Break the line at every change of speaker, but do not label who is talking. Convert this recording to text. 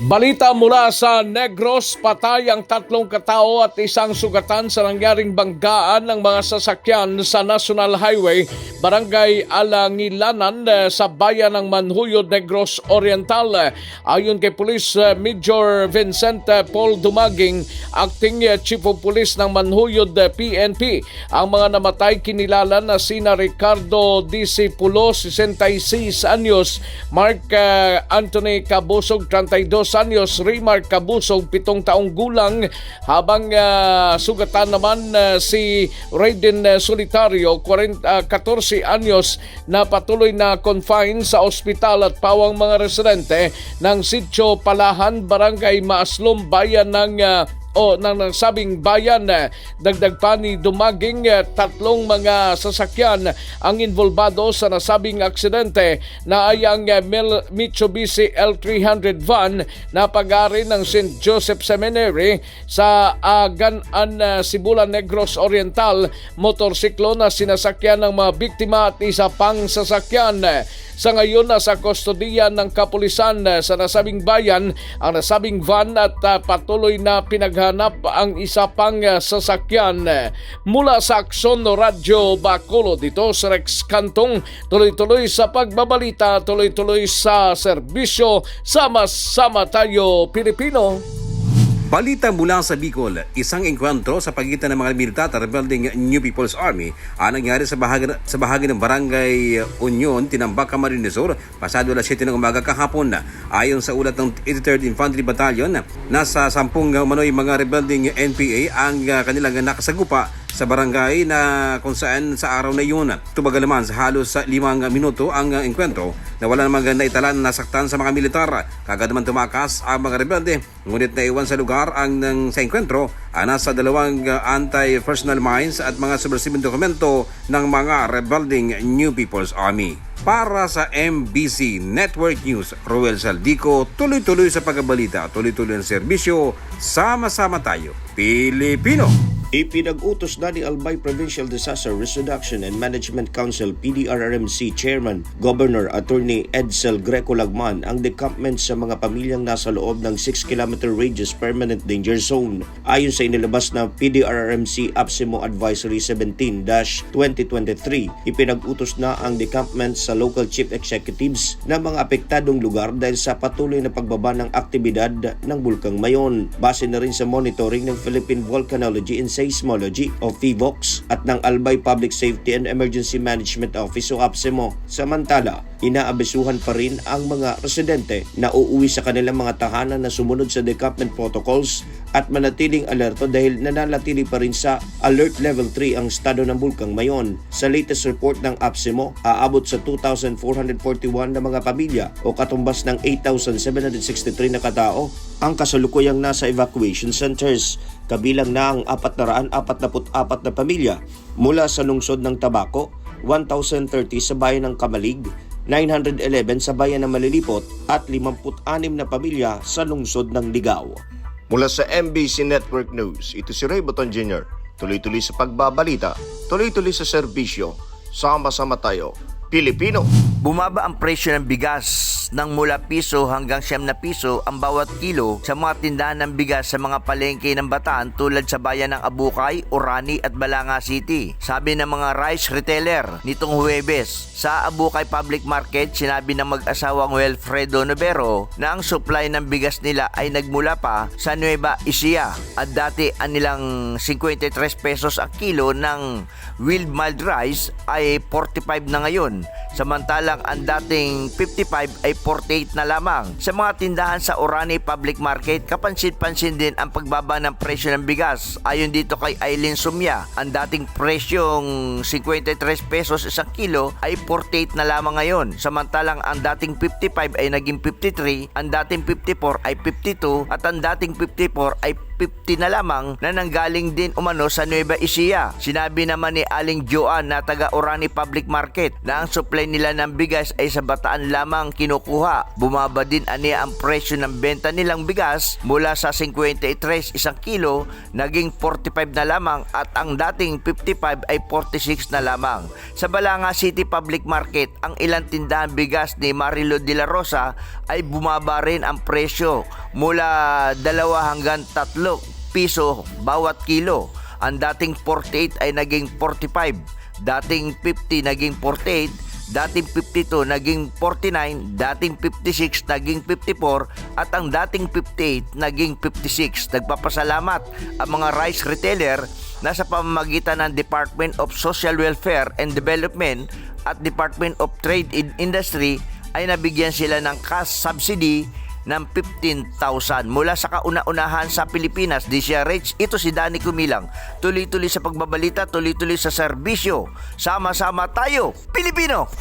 Balita mula sa Negros, patay ang tatlong katao at isang sugatan sa nangyaring banggaan ng mga sasakyan sa National Highway, Barangay Alangilanan sa bayan ng Manhuyod, Negros Oriental. Ayon kay Police Major Vincent Paul Dumaging, Acting Chief of Police ng Manhuyod PNP, ang mga namatay kinilala na sina Ricardo Disipulo, 66 anyos, Mark eh, Anthony Cabusog, 32 anyos, Raymar Cabusog, 7 taong gulang, habang ah, sugatan naman ah, si Raiden ah, Solitario, 40, ah, 14 anyos, na patuloy na confined sa ospital at pawang mga residente ng Sitio Palahan, Barangay Maaslom, bayan ng ah, o ng nasabing bayan eh, dagdag pa ni Dumaging eh, tatlong mga sasakyan ang involbado sa nasabing aksidente na ay ang eh, Mitsubishi L300 van na pag-ari ng St. Joseph Seminary sa Agan-an uh, Sibulan Negros Oriental motorsiklo na sinasakyan ng mga biktima at isa pang sasakyan sa ngayon nasa kustodiya ng kapulisan eh, sa nasabing bayan ang nasabing van at ah, patuloy na pinaghanap ang isa pang ah, sasakyan. Eh, Mula sa Akson Radyo Bacolod dito sa Rex Kantong, tuloy-tuloy sa pagbabalita, tuloy-tuloy sa serbisyo, sama-sama tayo Pilipino.
Balita mula sa Bicol, isang engkwentro sa pagitan ng mga militar at rebelding New People's Army ang nangyari sa bahagi, sa bahagi ng Barangay Union, Tinambak, Camarines Sur, pasado alas 7 ng umaga kahapon. Ayon sa ulat ng 83rd Infantry Battalion, nasa sampung manoy mga rebelding NPA ang uh, kanilang nakasagupa sa barangay na kung saan sa araw na yun. Tubagal naman sa halos sa limang minuto ang enkwentro na wala namang naitalan na nasaktan sa mga militar. Kagad naman tumakas ang mga rebelde ngunit naiwan sa lugar ang ng sa enkwentro ang nasa dalawang uh, anti-personal mines at mga subversibong dokumento ng mga rebelding New People's Army. Para sa MBC Network News, Roel Saldico, tuloy-tuloy sa pagbabalita, tuloy-tuloy ang serbisyo, sama-sama tayo, Pilipino!
Ipinag-utos na ni Albay Provincial Disaster Risk Reduction and Management Council PDRRMC Chairman Governor Attorney Edsel Greco Lagman ang decampment sa mga pamilyang nasa loob ng 6 km radius permanent danger zone. Ayon sa inilabas na PDRRMC APSIMO Advisory 17-2023, ipinag-utos na ang decampment sa local chief executives na mga apektadong lugar dahil sa patuloy na pagbaba ng aktibidad ng Bulkang Mayon. Base na rin sa monitoring ng Philippine Volcanology and Seismology o PHIVOX at ng Albay Public Safety and Emergency Management Office o APSEMO. Samantala, inaabisuhan pa rin ang mga residente na uuwi sa kanilang mga tahanan na sumunod sa decampment protocols at manatiling alerto dahil nananatili pa rin sa Alert Level 3 ang estado ng Bulkang Mayon. Sa latest report ng APSEMO, aabot sa 2,441 na mga pamilya o katumbas ng 8,763 na katao ang kasalukuyang nasa evacuation centers. Kabilang na ang 444 na pamilya mula sa lungsod ng Tabaco, 1,030 sa bayan ng Kamalig, 911 sa bayan ng Malilipot at 56 na pamilya sa lungsod ng Ligao.
Mula sa MBC Network News, ito si Ray Boton Jr. Tuloy-tuloy sa pagbabalita, tuloy-tuloy sa serbisyo, sama-sama tayo, Pilipino.
Bumaba ang presyo ng bigas ng mula piso hanggang siyam na piso ang bawat kilo sa mga tindahan ng bigas sa mga palengke ng Bataan tulad sa bayan ng Abukay, Orani at Balanga City. Sabi ng mga rice retailer nitong Huwebes, sa Abukay Public Market sinabi ng mag-asawang Wilfredo Novero na ang supply ng bigas nila ay nagmula pa sa Nueva Ecija at dati ang nilang 53 pesos ang kilo ng Wild Mild Rice ay 45 na ngayon samantalang ang dating 55 ay 48 na lamang. Sa mga tindahan sa Orani Public Market, kapansin-pansin din ang pagbaba ng presyo ng bigas. Ayon dito kay Aileen Sumya, ang dating presyong 53 pesos isang kilo ay 48 na lamang ngayon. Samantalang ang dating 55 ay naging 53, ang dating 54 ay 52 at ang dating 54 ay 50 na lamang na nanggaling din umano sa Nueva Ecija. Sinabi naman ni Aling Joan na taga Orani Public Market na ang supply nila ng bigas ay sa bataan lamang kinukuha. Bumaba din aniya ang presyo ng benta nilang bigas mula sa 53 isang kilo naging 45 na lamang at ang dating 55 ay 46 na lamang. Sa Balanga City Public Market, ang ilang tindahan bigas ni Marilo de la Rosa ay bumaba rin ang presyo mula dalawa hanggang tatlo piso bawat kilo. Ang dating 48 ay naging 45, dating 50 naging 48, dating 52 naging 49, dating 56 naging 54 at ang dating 58 naging 56. Nagpapasalamat ang mga rice retailer na sa pamamagitan ng Department of Social Welfare and Development at Department of Trade and Industry ay nabigyan sila ng cash subsidy ng 15,000 mula sa kauna-unahan sa Pilipinas, DCRH. Ito si Danny Kumilang. Tuloy-tuloy sa pagbabalita, tuloy-tuloy sa serbisyo. Sama-sama tayo, Pilipino!